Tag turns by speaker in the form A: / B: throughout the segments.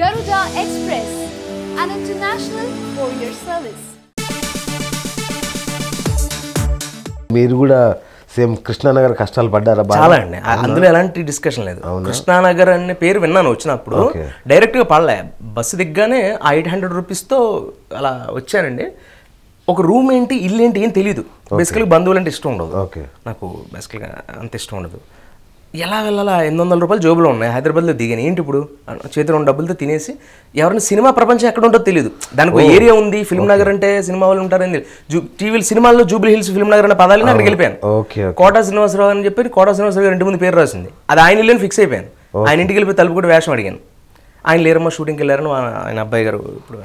A: Garuda Express, an international courier service.
B: మీరు కూడా same Krishna Nagar కష్టాలు పడ్డారా బాగా?
C: చాలా అండి. అందులో ఎలాంటి డిస్కషన్ లేదు. కృష్ణానగర్ అనే పేరు విన్నాను వచ్చినప్పుడు.
B: Okay.
C: డైరెక్ట్గా పడలే. బస్సు దిగ్గానే ఆ ఎయిట్ హండ్రెడ్ రూపీస్తో అలా వచ్చానండి. ఒక రూమ్ ఏంటి ఇల్లు ఏంటి ఏం తెలియదు బేసికల్గా బంధువులు అంటే ఇష్టం ఉండదు.
B: ఓకే.
C: నాకు బేసికల్గా అంత ఇష్టం ఉండదు. ఎలా వెళ్ళాలా? ఎనిమిది వందల రూపాయలు జోబులో ఉన్నాయి. హైదరాబాద్లో దిగాను. ఏంటి ఇప్పుడు? చేతిలో ఉన్న డబ్బులతో తినేసి ఎవరైనా సినిమా ప్రపంచం ఎక్కడ ఉంటుందో తెలియదు దానికి ఒక ఏరియా ఉంది. ఫిల్మ్ నగర్ అంటే సినిమా వాళ్ళు ఉంటారని తెలియదు. జూ టీవీలు సినిమాల్లో జూబ్లీ హిల్స్ ఫిల్మ్ నగర్ అనే పదాలని అక్కడికి వెళ్ళిపోయాను. కోటా శ్రీనివాసరావు అని చెప్పి కోటా శ్రీనివాసరావు గారి ఇంటి ముందు పేరు రాసింది. అది ఆయన ఇల్లు ఫిక్స్ అయిపోయాను. ఆయన ఇంటికి వెళ్ళిపోయి తలుపు కూడా వేషం అడిగాను. ఆయన లేరమ్మా షూటింగ్కి వెళ్ళారని ఆయన అబ్బాయి గారు ఇప్పుడు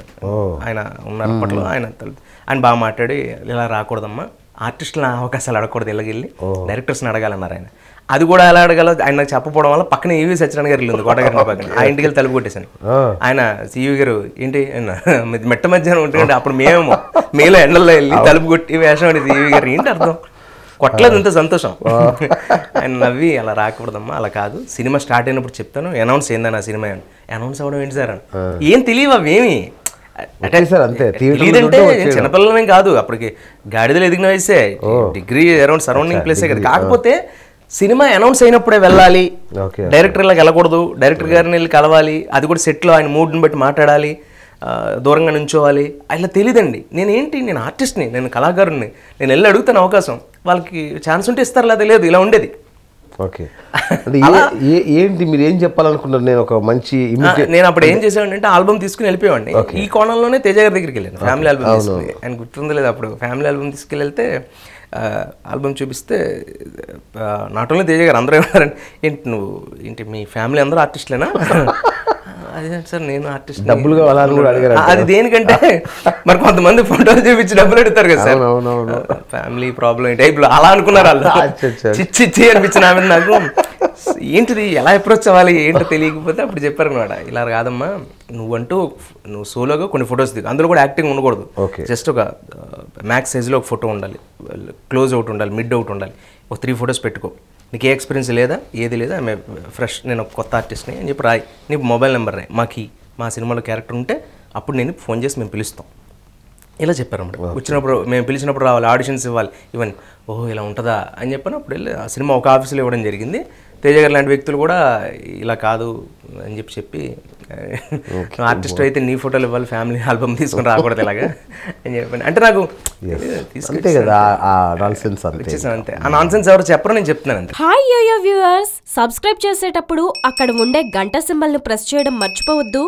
C: ఆయన ఉన్నారు అప్పట్లో. ఆయన తలుపు ఆయన బాగా మాట్లాడి ఇలా రాకూడదమ్మా. ఆర్టిస్టుల అవకాశాలు అడగకూడదు ఇళ్ళకెళ్ళి డైరెక్టర్స్ని అడగాలన్నారు ఆయన. అది కూడా ఎలా అడగాలో ఆయన నాకు చెప్పకపోవడం వల్ల పక్కన ఈవీ సత్యనారాయణ గారు ఇల్లు ఉంది కోట గారి పక్కన. ఆ ఇంటికి వెళ్ళి తలుపు కొట్టేశాను. ఆయన సిఇవి గారు ఏంటి మెట్ట మధ్యాహ్నం ఉంటుందంటే అప్పుడు మేము మేలో ఎండల్లో వెళ్ళి తలుపు కొట్టి వేషం అడిగి సిఇవి గారు ఏంటి అర్థం? కొట్టలేదు ఇంత సంతోషం. ఆయన నవ్వి అలా రాకూడదమ్మా అలా కాదు. సినిమా స్టార్ట్ అయినప్పుడు చెప్తాను అనౌన్స్ ఏందని ఆ సినిమా అనౌన్స్ అవ్వడం ఏంటి సార్? ఏం తెలియవు అవేమి.
B: వచ్చేయడం.
C: చిన్నపిల్లలమేం కాదు అప్పటికి గాడిదలు ఎదిగిన వయసే. డిగ్రీ అరౌండ్ సరౌండింగ్ ప్లేసే కదా. కాకపోతే సినిమా అనౌన్స్ అయినప్పుడే వెళ్ళాలి. డైరెక్టర్ ఇలాగ వెళ్ళకూడదు. డైరెక్టర్ గారిని వెళ్ళి కలవాలి. అది కూడా సెట్లో ఆయన మూడ్ని బట్టి మాట్లాడాలి. దూరంగా నుంచోవాలి. అట్లా తెలియదండి నేను ఏంటి నేను ఆర్టిస్ట్ని నేను కళాకారుని నేను వెళ్ళి అడుగుతాను అవకాశం. వాళ్ళకి ఛాన్స్ ఉంటే ఇస్తారు లేదా లేదు ఇలా ఉండేది.
B: ఓకే. అంటే ఏ- ఏ- ఏంటి మీరు ఏం చెప్పాలనుకుంటారు నేను ఒక మంచి
C: నేను అప్పుడు ఏం చేసేవాడిని అంటే ఆల్బమ్ తీసుకుని వెళ్ళిపోయాడిని ఈ కోణంలోనే తేజ గారి దగ్గరికి వెళ్ళాను. ఫ్యామిలీ ఆల్బమ్ తీసుకుని. ఆయన గుర్తుంది లేదు అప్పుడు ఫ్యామిలీ ఆల్బమ్ తీసుకెళ్ళి వెళ్తే ఆల్బమ్ చూపిస్తే నాట్ ఓన్లీ తేజ గారు అందరూ ఏమన్నారంటే ఏంటి నువ్వు ఏంటి మీ ఫ్యామిలీ అందరూ ఆర్టిస్టులేనా? అదే సార్ నేను ఆర్టిస్ట్
B: డబ్బులు కావాలని కూడా అడిగారు
C: అది దేనికంటే మరి కొంతమంది ఫోటోలు చూపించి డబ్బులు అడుగుతారు కదా సార్.
B: అవునవును
C: ఫ్యామిలీ ప్రాబ్లం ఏంటి? ఇప్పుడు అలా అనుకున్నారు వాళ్ళు. చిచ్చి చిచ్చి అనిపించిన ఆమె నాకు. ఏంటిది ఎలా అప్రోచ్ అవ్వాలి ఏంటో తెలియకపోతే అప్పుడు చెప్పారు అనమాట. ఇలా కాదమ్మా నువ్వంటూ నువ్వు సోలోగా కొన్ని ఫొటోస్ దిగు. అందులో కూడా యాక్టింగ్ ఉండకూడదు. జస్ట్ ఒక మ్యాక్స్ సైజులో ఒక ఫోటో ఉండాలి. క్లోజ్ అవుట్ ఉండాలి మిడ్ అవుట్ ఉండాలి. ఒక త్రీ ఫొటోస్ పెట్టుకో. నీకు ఏ ఎక్స్పీరియన్స్ లేదా? ఏది లేదా? ఆమె ఫ్రెష్ నేను ఒక కొత్త ఆర్టిస్ట్ని అని చెప్పి రాయి. నీ మొబైల్ నెంబర్ రాయి. మాకు మా సినిమాలో క్యారెక్టర్ ఉంటే అప్పుడు నేను ఫోన్ చేసి మేము పిలుస్తాం. ఇలా చెప్పారు అన్నమాట వచ్చినప్పుడు మేము పిలిచినప్పుడు రావాలి ఆడిషన్స్ ఇవ్వాలి. ఇవన్నీ ఓహో ఇలా ఉంటుందా? అని చెప్పని అప్పుడు వెళ్ళి ఆ సినిమా ఒక ఆఫీసులో ఇవ్వడం జరిగింది. తేజ గారు లాంటి వ్యక్తులు కూడా ఇలా కాదు అని చెప్పి చెప్పి ఆర్టిస్ట్ అయితే నీ ఫోటోలు ఇవ్వాలి ఫ్యామిలీ ఆల్బమ్ తీసుకుని రాకూడదు ఇలాగా. అని చెప్పాను. అంటే నాకు
B: అంతే కదా ఆ నాన్ సెన్స్ అంతే.
C: తీసుకొచ్చేసాను అంతే. ఆ నాన్ సెన్స్ ఎవరు చెప్పరో నేను చెప్తున్నాను అంతే.
D: హాయ్ యోయో వ్యూవర్స్ సబ్స్క్రైబ్ చేసేటప్పుడు అక్కడ ఉండే గంట సింబల్ను ప్రెస్ చేయడం మర్చిపోవద్దు.